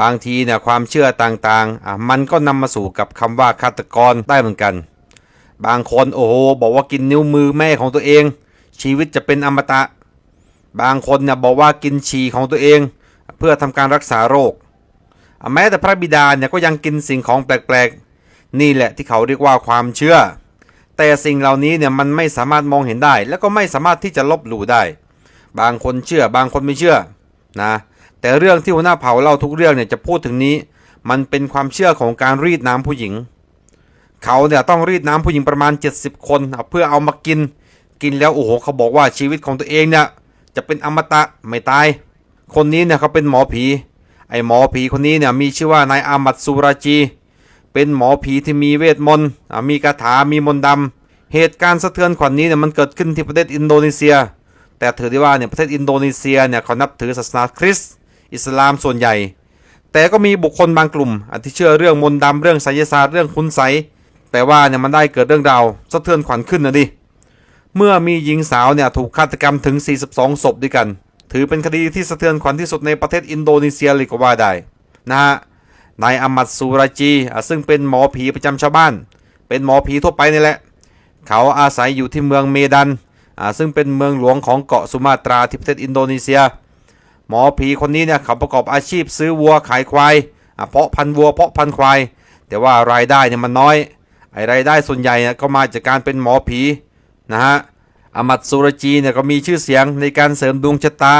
บางทีเนี่ยความเชื่อต่างๆอะมันก็นำมาสู่กับคำว่าฆาตกรได้เหมือนกัน บางคนโอ้โหบอกว่ากินนิ้วมือแม่ของตัวเอง ชีวิตจะเป็นอมตะ บางคนเนี่ยบอกว่ากินฉี่ของตัวเอง เพื่อทำการรักษาโรค แม้แต่พระบิดาเนี่ยก็ยังกินสิ่งของแปลกๆ นี่แหละที่เขาเรียกว่าความเชื่อ แต่สิ่งเหล่านี้เนี่ยมันไม่สามารถมองเห็นได้ แล้วก็ไม่สามารถที่จะลบหลู่ได้ บางคนเชื่อบางคนไม่เชื่อนะ แต่เรื่องที่หัวหน้าเผ่าเล่าทุกเรื่องเนี่ยจะพูดถึงนี้ มันเป็นความเชื่อของการรีดน้ำผู้หญิง เขาเนี่ยต้องรีดน้ำผู้หญิงประมาณ 70 คนเพื่อเอามากิน กินแล้วโอ้โหเขาบอกว่าชีวิตของตัวเองเนี่ยจะเป็นอมตะไม่ตาย คนนี้เนี่ยเขาเป็นหมอผี ไอหมอผีคนนี้เนี่ยมีชื่อว่านายอามัดสุราจี เป็นหมอผีที่มีเวทมนต์มีคาถามีมนต์ดำเหตุการณ์สะเทือนขวัญนนี้เนี่ยมันเกิดขึ้นที่ประเทศอินโดนีเซีย แต่ถือได้ว่าเนี่ยประเทศอินโดนีเซียเนี่ยเขานับถือศาสนาคริสต์ อิสลามส่วนใหญ่ แต่ก็มีบุคคลบางกลุ่มอที่เชื่อเรื่องมนต์ดำเรื่องไสยศาสตร์เรื่องคุณไสแต่ว่าเนี่ยมันได้เกิดเรื่องราวสะเทือนขวัญขึ้นนะดิเมื่อมีหญิงสาวเนี่ยถูกฆาตกรรมถึง 42 ศพด้วยกัน ถือเป็นคดีที่สะเทือนขวัญที่สุดในประเทศอินโดนีเซียเลยก็ว่าได้นะฮะนายอามัดซูราจีซึ่งเป็นหมอผีประจำชาวบ้าน เป็นหมอผีทั่วไปนี่แหละ เขาอาศัยอยู่ที่เมืองเมดันซึ่งเป็นเมืองหลวงของเกาะสุมาตราที่ประเทศอินโดนีเซีย มอผีคนนี้เนี่ยเขาประกอบอาชีพซื้อวัวขายควายเพาะพันวัวเพาะพันควาย แต่ว่ารายได้เนี่ยมันน้อย ไอรายได้ส่วนใหญ่เนี่ยก็มาจากการเป็นหมอผีนะฮะอมัดสุรจีเนี่ยก็มีชื่อเสียงในการเสริมดวงชะตา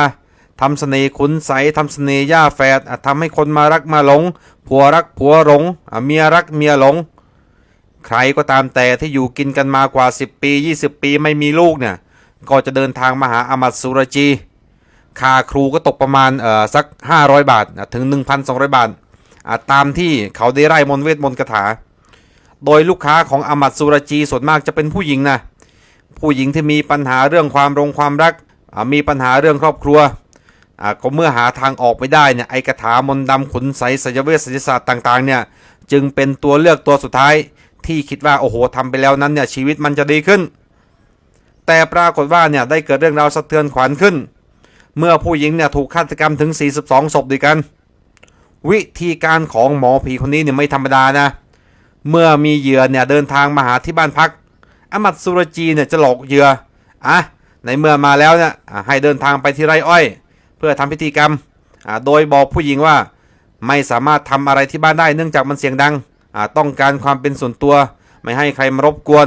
ทำเสน่ห์ขุนใสทำเสน่ห์ย่าแฝดทำให้คนมารักมาหลง ผัวรักผัวหลงเมียรักเมียหลง ใครก็ตามแต่ที่อยู่กินกันมากว่า 10 ปี 20 ปีไม่มีลูกเนี่ย ก็จะเดินทางมาหาอมัดสุรจี ค่าครูก็ตกประมาณเอ่อสัก 500 บาทถึง 1,200 บาทอะตามที่เขาได้ไร่มนเวทมนต์คาถา โดยลูกค้าของอามัดสุรจีส่วนมากจะเป็นผู้หญิงนะผู้หญิงที่มีปัญหาเรื่องความรงความรักมีปัญหาเรื่องครอบครัวก็เมื่อหาทางออกไม่ได้เนี่ยไอกระถามนต์ดำขุนไสสยเวทศิศาสตร์ต่างๆเนี่ยจึงเป็นตัวเลือกตัวสุดท้ายที่คิดว่าโอ้โหทำไปแล้วนั้นเนี่ยชีวิตมันจะดีขึ้น แต่ปรากฏว่าเนี่ยได้เกิดเรื่องราวสะเทือนขวัญขึ้น เมื่อผู้หญิงเนี่ยถูกฆาตกรรมถึง 42 ศพด้วยกัน วิธีการของหมอผีคนนี้เนี่ยไม่ธรรมดานะ เมื่อมีเหยื่อเนี่ยเดินทางมาหาที่บ้านพักอามัดสุรจีเนี่ยจะหลอกเหยื่ออะในเมื่อมาแล้วเนี่ยให้เดินทางไปที่ไร่อ้อย เพื่อทำพิธีกรรมอะโดยบอกผู้หญิงว่าไม่สามารถทำอะไรที่บ้านได้เนื่องจากมันเสียงดังอะต้องการความเป็นส่วนตัว ไม่ให้ใครมารบกวน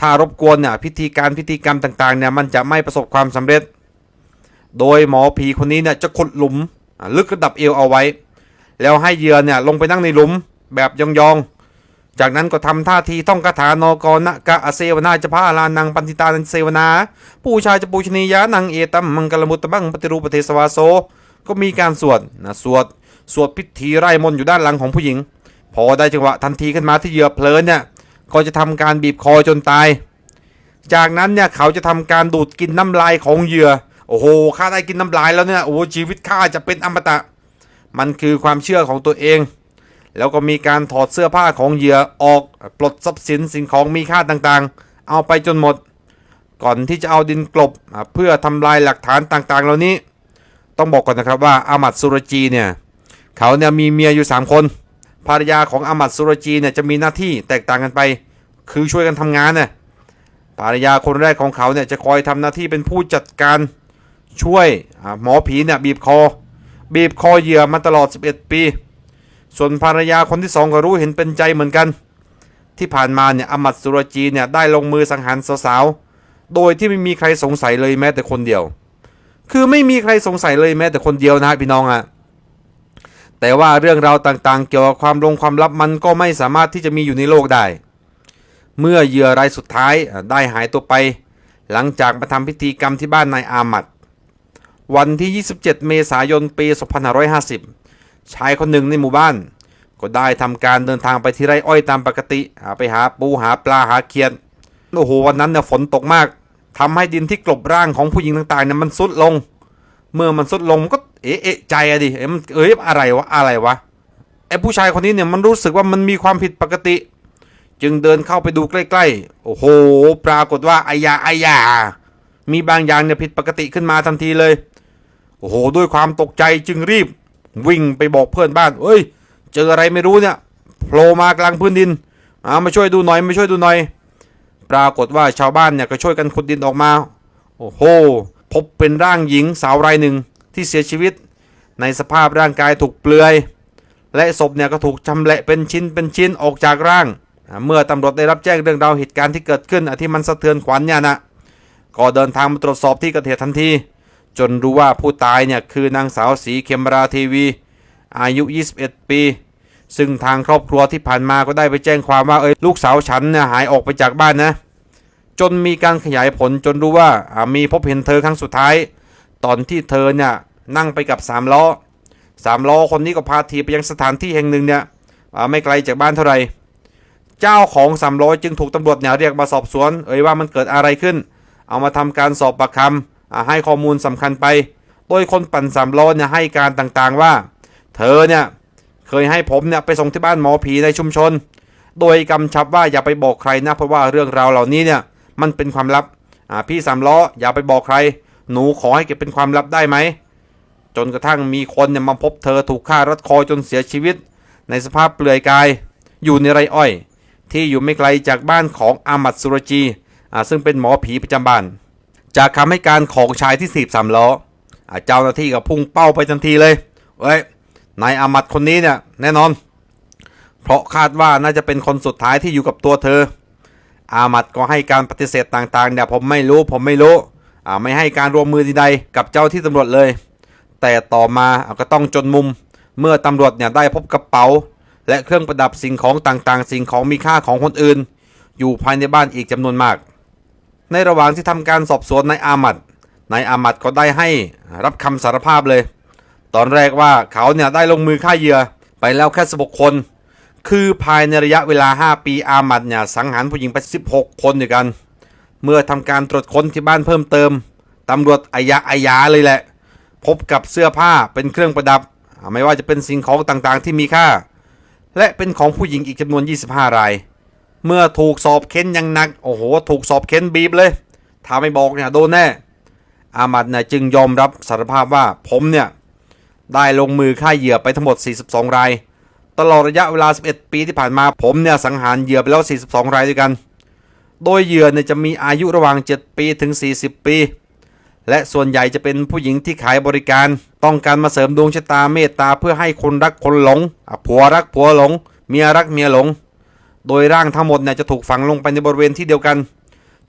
ถ้ารบกวนเนี่ยพิธีการพิธีกรรมต่างๆเนี่ยมันจะไม่ประสบความสำเร็จ โดยหมอผีคนนี้เนี่ยจะขุดหลุมลึกระดับเอวเอาไว้ แล้วให้เหยื่อเนี่ยลงไปนั่งในหลุมแบบยองๆ จากนั้นก็ทำท่าทีท่องคาถานกรณกะอเสวนาจะพาลานังปันติตานันเสวนา ผู้ชายจะปูชนียานังเอตัมมังกลมุตตะบังปฏิรูปเทศวาโซ ก็มีการสวดนะสวดสวดพิธีไร่มนอยู่ด้านหลังของผู้หญิง พอได้จังหวะทันทีขึ้นมาที่เหยื่อเพลินเนี่ยก็จะทำการบีบคอจนตาย จากนั้นเนี่ยเขาจะทำการดูดกินน้ำลายของเหยื่อ โอ้โหข้าได้กินน้ำลายแล้วเนี่ยโอ้โหชีวิตข้าจะเป็นอมตะ มันคือความเชื่อของตัวเอง แล้วก็มีการถอดเสื้อผ้าของเหยื่อออกปลดทรัพย์สินสิ่งของมีค่าต่างๆ เอาไปจนหมด ก่อนที่จะเอาดินกลบเพื่อทำลายหลักฐานต่างๆ เหล่านี้ ต้องบอกก่อนนะครับว่าอามัดสุรจีเนี่ยเขาเนี่ยมีเมียอยู่ 3 คนภรรยาของอามัดสุรจีเนี่ยจะมีหน้าที่แตกต่างกันไป คือช่วยกันทำงานเนี่ยภรรยาคนแรกของเขาเนี่ยจะคอยทำหน้าที่เป็นผู้จัดการ ช่วยหมอผีเนี่ยบีบคอ บีบคอเหยื่อมาตลอด 11 ปี ส่วนภรรยาคนที่สองก็รู้เห็นเป็นใจเหมือนกัน ที่ผ่านมาเนี่ยอมัดสุรจีเนี่ยได้ลงมือสังหารสาวๆ โดยที่ไม่มีใครสงสัยเลยแม้แต่คนเดียว คือไม่มีใครสงสัยเลยแม้แต่คนเดียวนะฮะพี่น้องอะแต่ว่าเรื่องราวต่างๆ เกี่ยวกับความลงความลับมันก็ไม่สามารถที่จะมีอยู่ในโลกได้ เมื่อเหยื่อรายสุดท้ายได้หายตัวไป หลังจากมาทำพิธีกรรมที่บ้านนายอามัด วันที่ 27 เมษายน ปี 2550 ชายคนหนึ่งในหมู่บ้าน ก็ได้ทำการเดินทางไปที่ไร่อ้อยตามปกติหาไปหาปูหาปลาหาเขียดโอ้โห วันนั้นเนี่ยฝนตกมาก ทำให้ดินที่กลบร่างของผู้หญิงต่างๆเนี่ยมันซุดลง เมื่อมันซุดลงก็เอะเอะใจอะดิ เอ๊ะมันเอ้ยอะไรวะ อะไรวะ ไอ้ผู้ชายคนนี้เนี่ยมันรู้สึกว่ามันมีความผิดปกติ จึงเดินเข้าไปดูใกล้ๆ โอ้โห ปรากฏว่าอายาอายามีบางอย่างเนี่ยผิดปกติขึ้นมาทันทีเลย โอ้โห ด้วยความตกใจจึงรีบ วิ่งไปบอกเพื่อนบ้าน เอ้ย เจออะไรไม่รู้เนี่ยโผล่มากลางพื้นดินอามาช่วยดูหน่อยมาช่วยดูหน่อย ปรากฏว่าชาวบ้านเนี่ยก็ช่วยกันขุดดินออกมา โอ้โห พบเป็นร่างหญิงสาวรายหนึ่งที่เสียชีวิต ในสภาพร่างกายถูกเปลือย และศพเนี่ยก็ถูกชำแหละเป็นชิ้นเป็นชิ้นออกจากร่าง เมื่อตำรวจได้รับแจ้งเรื่องราวเหตุการณ์ที่เกิดขึ้นที่มันสะเทือนขวัญเนี่ยนะก็เดินทางมาตรวจสอบที่เกิดเหตุทันที จนรู้ว่าผู้ตายเนี่ยคือนางสาวสีเขมราทีวี อายุ 21 ปี ซึ่งทางครอบครัวที่ผ่านมาก็ได้ไปแจ้งความว่าเอ้ยลูกสาวฉันเนี่ยหายออกไปจากบ้านนะ จนมีการขยายผลจนรู้ว่ามีพบเห็นเธอครั้งสุดท้าย ตอนที่เธอเนี่ยนั่งไปกับสามล้อสามล้อคนนี้ก็พาทีไปยังสถานที่แห่งหนึ่งเนี่ยไม่ไกลจากบ้านเท่าไหร่เจ้าของสามล้อจึงถูกตำรวจเนี่ยเรียกมาสอบสวน เอ่ยว่ามันเกิดอะไรขึ้น เอามาทำการสอบปากคำ ให้ข้อมูลสำคัญไป โดยคนปั่นสามล้อเนี่ยให้การต่างๆว่า เธอเนี่ยเคยให้ผมเนี่ยไปส่งที่บ้านหมอผีในชุมชน โดยกำชับว่าอย่าไปบอกใครนะเพราะว่าเรื่องราวเหล่านี้เนี่ยมันเป็นความลับพี่สามล้ออย่าไปบอกใคร หนูขอให้เก็บเป็นความลับได้ไหมจนกระทั่งมีคนเนี่ยมาพบเธอถูกฆ่ารัดคอจนเสียชีวิต ในสภาพเปลือยกาย อยู่ในไรอ้อย ที่อยู่ไม่ไกลจากบ้านของอามัดสุรจีซึ่งเป็นหมอผีประจำบ้าน จากคำให้การของชายที่สีบสามล้อเจ้าหน้าที่ก็พุ่งเป้าไปทันทีเลยเว้ยนายอามัดคนนี้เนี่ยแน่นอน เพราะคาดว่าน่าจะเป็นคนสุดท้ายที่อยู่กับตัวเธอ อามัดก็ให้การปฏิเสธต่างๆเนี่ยผมไม่รู้ผมไม่รู้ไม่ให้การรวมมือใดๆกับเจ้าที่ตำรวจเลย แต่ต่อมาก็ต้องจนมุม เมื่อตำรวจเนี่ยได้พบกระเป๋า และเครื่องประดับสิ่งของต่างๆ สิ่งของมีค่าของคนอื่น อยู่ภายในบ้านอีกจำนวนมาก ในระหว่างที่ทำการสอบสวนนายอามัดนายอามัดก็ได้ให้รับคำสารภาพเลย ตอนแรกว่าเขาเนี่ยได้ลงมือฆ่าเหยื่อไปแล้วแค่16คน คือภายในระยะเวลา 5 ปีอามัดเนี่ยสังหารผู้หญิงไป 16 คนด้วยกัน เมื่อทำการตรวจค้นที่บ้านเพิ่มเติมตำรวจอายะอายาเลยแหละ พบกับเสื้อผ้าเป็นเครื่องประดับ ไม่ว่าจะเป็นสิ่งของต่างๆที่มีค่า และเป็นของผู้หญิงอีกจำนวน 25 ราย เมื่อถูกสอบเค้นอยังหนัก โอ้โห ถูกสอบเค้นบีบเลยถ้าไม่บอกเนี่ยโดนแน่ อามัดเนี่ยจึงยอมรับสารภาพว่าผมเนี่ยได้ลงมือฆ่าเหยื่อไปทั้งหมด 42 ราย ตลอดระยะเวลา 11 ปีที่ผ่านมาผมเนี่ยสังหารเหยื่อไปแล้ว 42 รายด้วยกัน โดยเหยื่อเนี่ยจะมีอายุระหว่าง 7 ปีถึง 40 ปี และส่วนใหญ่จะเป็นผู้หญิงที่ขายบริการ ต้องการมาเสริมดวงชะตาเมตตาเพื่อให้คนรักคนหลงผัวรักผัวหลง เมียรักเมียหลง โดยร่างทั้งหมดเนี่ยจะถูกฝังลงไปในบริเวณที่เดียวกัน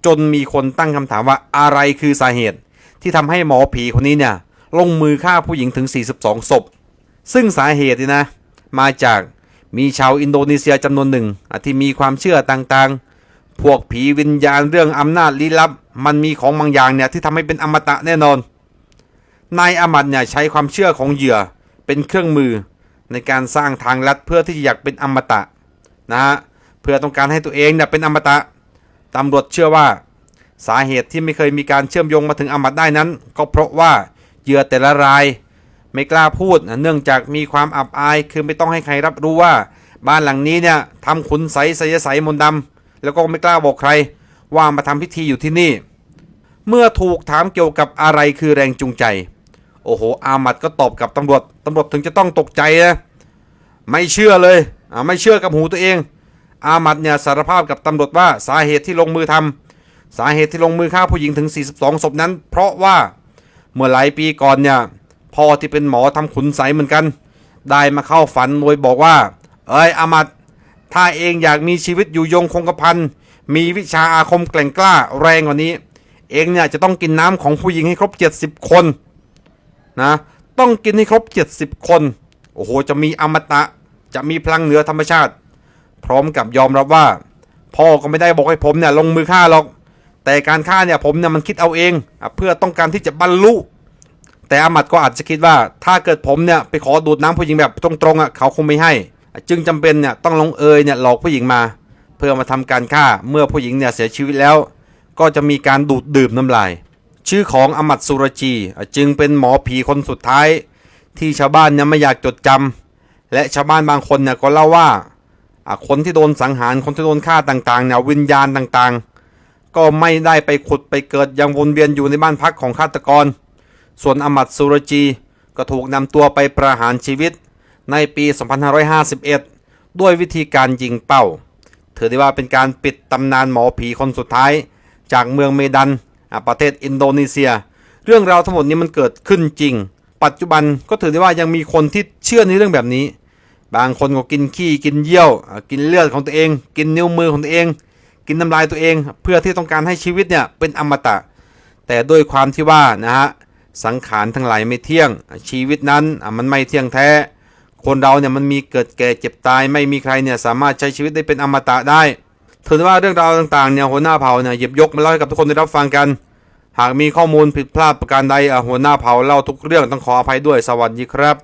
จนมีคนตั้งคำถามว่าอะไรคือสาเหตุ ที่ทำให้หมอผีคนนี้เนี่ยลงมือฆ่าผู้หญิงถึง 42 ศพ ซึ่งสาเหตุนี่นะ มาจากมีชาวอินโดนีเซียจำนวนหนึ่งที่มีความเชื่อต่างๆ พวกผีวิญญาณเรื่องอำนาจลี้ลับ มันมีของบางอย่างเนี่ยที่ทำให้เป็นอมตะแน่นอน นายอามัดเนี่ยใช้ความเชื่อของเหยื่อเป็นเครื่องมือในการสร้างทางลัดเพื่อที่จะอยากเป็นอมตะนะฮะ พื่อต้องการให้ตัวเองเนี่ยเป็นอมตะตำรวจเชื่อว่า สาเหตุที่ไม่เคยมีการเชื่อมโยงมาถึงอมตะได้นั้น ก็เพราะว่าเหยื่อแต่ละราย ไม่กล้าพูดเนื่องจากมีความอับอายคือไม่ต้องให้ใครรับรู้ว่า บ้านหลังนี้เนี่ยทำขุนใสไสยใสมนต์ดำแล้วก็ไม่กล้าบอกใคร ว่ามาทำพิธีอยู่ที่นี่ เมื่อถูกถามเกี่ยวกับอะไรคือแรงจูงใจ โอ้โห อามัดก็ตอบกับตำรวจตำรวจถึงจะต้องตกใจนะไม่เชื่อเลยอ่าไม่เชื่อกับหูตัวเอง อามัดเนี่ยสารภาพกับตำรวจว่าสาเหตุที่ลงมือทำสาเหตุที่ลงมือฆ่าผู้หญิงถึง 42ศพนั้น เพราะว่าเมื่อหลายปีก่อนเนี่ยพ่อที่เป็นหมอทำขุนไสเหมือนกัน ได้มาเข้าฝันโดยบอกว่า เอ้ยอามัดถ้าเองอยากมีชีวิตอยู่ยงคงกระพันมีวิชาอาคมแกล่งกล้าแรงกว่านี้ เองเนี่ยจะต้องกินน้ำของผู้หญิงให้ครบ 70 คนนะต้องกินให้ครบ 70 คน โอ้โห จะมีอมตะ จะมีพลังเหนือธรรมชาติ พร้อมกับยอมรับว่า พ่อก็ไม่ได้บอกให้ผมเนี่ยลงมือฆ่าหรอก แต่การฆ่าเนี่ยผมเนี่ยมันคิดเอาเองอเพื่อต้องการที่จะบรรลุแต่อามัดก็อาจจะคิดว่าถ้าเกิดผมเนี่ยไปขอดูดน้ำผู้หญิงแบบตรงๆอะเขาคงไม่ให้ จึงจำเป็นเนี่ยต้องลงเอยเนี่ยหลอกผู้หญิงมา เพื่อมาทำการฆ่าเมื่อผู้หญิงเนี่ยเสียชีวิตแล้ว ก็จะมีการดูดดื่มน้ำลาย ชื่อของอมัดสุรจีจึงเป็นหมอผีคนสุดท้าย ที่ชาวบ้านเนี่ยไม่อยากจดจำและชาวบ้านบางคนเนี่ยก็เล่าว่า คนที่โดนสังหารคนที่โดนฆ่าต่างๆเนี่ยวิญญาณต่างๆ ก็ไม่ได้ไปขุดไปเกิดยังวนเวียนอยู่ในบ้านพักของฆาตกร ส่วนอมัดสุรจีก็ถูกนำตัวไปประหารชีวิตในปี 2551 ด้วยวิธีการยิงเป้า ถือได้ว่าเป็นการปิดตำนานหมอผีคนสุดท้าย จากเมืองเมดันประเทศอินโดนีเซีย เรื่องราวทั้งหมดนี้มันเกิดขึ้นจริง ปัจจุบันก็ถือได้ว่ายังมีคนที่เชื่อในเรื่องแบบนี้ บางคนก็กินขี้กินเยี่ยว กินเลือดของตัวเอง กินนิ้วมือของตัวเอง กินน้ำลายตัวเอง เพื่อที่ต้องการให้ชีวิตเนี่ยเป็นอมตะ แต่ด้วยความที่ว่านะฮะสังขารทั้งหลายไม่เที่ยง ชีวิตนั้นมันไม่เที่ยงแท้ คนเราเนี่ยมันมีเกิดแก่เจ็บตายไม่มีใครเนี่ยสามารถใช้ชีวิตได้เป็นอมตะได้ถือว่าเรื่องราวต่างๆเนี่ยหัวหน้าเผ่าเนี่ยหยิบยกมาเล่าให้กับทุกคนได้รับฟังกัน หากมีข้อมูลผิดพลาดประการใดหัวหน้าเผ่าเล่าทุกเรื่องต้องขออภัยด้วยสวัสดีครับ